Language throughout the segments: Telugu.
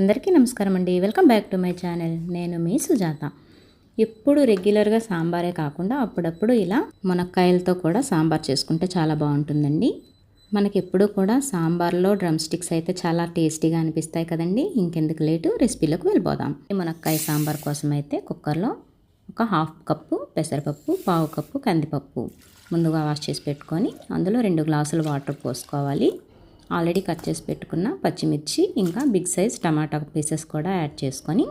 అందరికీ నమస్కారం అండి. Welcome back to my channel నేను మీ సుజాత. ఎప్పుడు రెగ్యులర్గా సాంబారే కాకుండా అప్పుడప్పుడు ఇలా మునక్కాయలతో కూడా సాంబార్ చేసుకుంటే చాలా బాగుంటుందండి. మనకి ఎప్పుడూ కూడా సాంబార్లో డ్రమ్ స్టిక్స్ అయితే చాలా టేస్టీగా అనిపిస్తాయి కదండి. ఇంకెందుకు లేటు రెసిపీలోకి వెళ్ళిపోదాం. ఈ మునక్కాయ సాంబార్ కోసం అయితే కుక్కర్లో ఒక హాఫ్ కప్పు పెసరపప్పు పావు కప్పు కందిపప్పు ముందుగా వాష్ చేసి పెట్టుకొని అందులో రెండు గ్లాసులు వాటర్ పోసుకోవాలి. ఆల్రెడీ కట్ చేసి పెట్టుకున్న పచ్చిమిర్చి ఇంకా బిగ్ సైజ్ టమాటా పీసెస్ కూడా యాడ్ చేసుకొని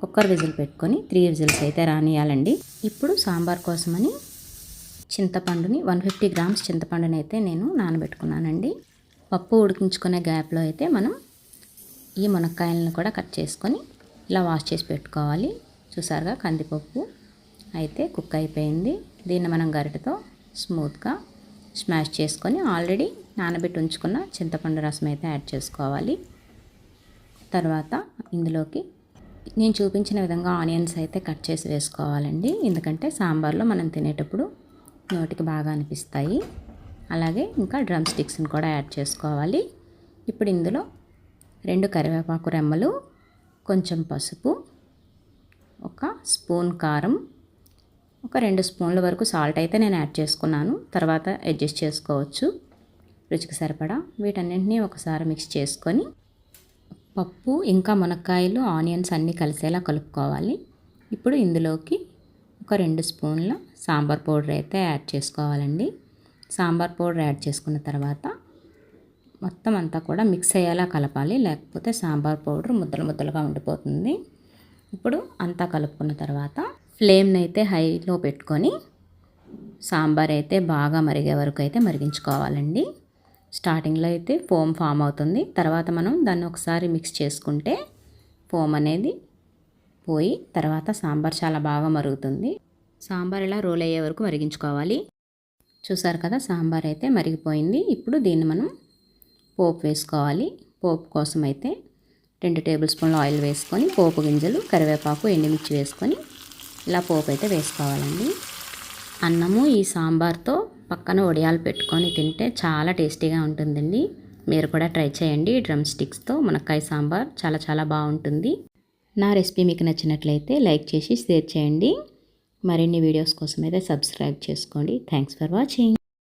కుక్కర్ విజిల్ పెట్టుకొని త్రీ విజిల్స్ అయితే రానియాలండి. ఇప్పుడు సాంబార్ కోసమని చింతపండుని వన్ ఫిఫ్టీ గ్రామ్స్ చింతపండుని అయితే నేను నానబెట్టుకున్నానండి. పప్పు ఉడికించుకునే గ్యాప్లో అయితే మనం ఈ మునక్కాయలను కూడా కట్ చేసుకొని ఇలా వాష్ చేసి పెట్టుకోవాలి. చూసారుగా కందిపప్పు అయితే కుక్ అయిపోయింది. దీన్ని మనం గరిటతో స్మూత్గా స్మాష్ చేసుకొని ఆల్రెడీ నానబెట్టి ఉంచుకున్న చింతపండు రసం అయితే యాడ్ చేసుకోవాలి. తర్వాత ఇందులోకి నేను చూపించిన విధంగా ఆనియన్స్ అయితే కట్ చేసి వేసుకోవాలండి. ఎందుకంటే సాంబార్లో మనం తినేటప్పుడు నోటికి బాగా అనిపిస్తాయి. అలాగే ఇంకా డ్రమ్ స్టిక్స్ని కూడా యాడ్ చేసుకోవాలి. ఇప్పుడు ఇందులో రెండు కరివేపాకు రెమ్మలు కొంచెం పసుపు ఒక స్పూన్ కారం ఒక రెండు స్పూన్ల వరకు సాల్ట్ అయితే నేను యాడ్ చేసుకున్నాను. తర్వాత అడ్జస్ట్ చేసుకోవచ్చు. రుచికి సరిపడా వీటన్నింటినీ ఒకసారి మిక్స్ చేసుకొని పప్పు ఇంకా మునక్కాయలు ఆనియన్స్ అన్నీ కలిసేలా కలుపుకోవాలి. ఇప్పుడు ఇందులోకి ఒక రెండు స్పూన్ల సాంబార్ పౌడర్ అయితే యాడ్ చేసుకోవాలండి. సాంబార్ పౌడర్ యాడ్ చేసుకున్న తర్వాత మొత్తం అంతా కూడా మిక్స్ అయ్యేలా కలపాలి. లేకపోతే సాంబార్ పౌడర్ ముద్దలు ముద్దలుగా ఉండిపోతుంది. ఇప్పుడు అంతా కలుపుకున్న తర్వాత ఫ్లేమ్ని అయితే హైలో పెట్టుకొని సాంబార్ అయితే బాగా మరిగే వరకు అయితే మరిగించుకోవాలండి. స్టార్టింగ్లో అయితే ఫోమ్ ఫామ్ అవుతుంది. తర్వాత మనం దాన్ని ఒకసారి మిక్స్ చేసుకుంటే ఫోమ్ అనేది పోయి తర్వాత సాంబార్ చాలా బాగా మరుగుతుంది. సాంబార్ ఇలా రోల్ అయ్యే వరకు మరిగించుకోవాలి. చూసారు కదా సాంబార్ అయితే మరిగిపోయింది. ఇప్పుడు దీన్ని మనం పోపు వేసుకోవాలి. పోపు కోసం అయితే రెండు టేబుల్ స్పూన్లు ఆయిల్ వేసుకొని పోపు గింజలు కరివేపాకు ఎండుమిర్చి వేసుకొని ఇలా పోపు అయితే వేసుకోవాలండి. అన్నము ఈ సాంబార్తో పక్కన వడియాలు పెట్టుకొని తింటే చాలా టేస్టీగా ఉంటుందండి. మీరు కూడా ట్రై చేయండి. డ్రమ్ స్టిక్స్తో మునక్కాయ సాంబార్ చాలా చాలా బాగుంటుంది. నా రెసిపీ మీకు నచ్చినట్లయితే లైక్ చేసి షేర్ చేయండి. మరిన్ని వీడియోస్ కోసం అయితే సబ్స్క్రైబ్ చేసుకోండి. Thanks for watching.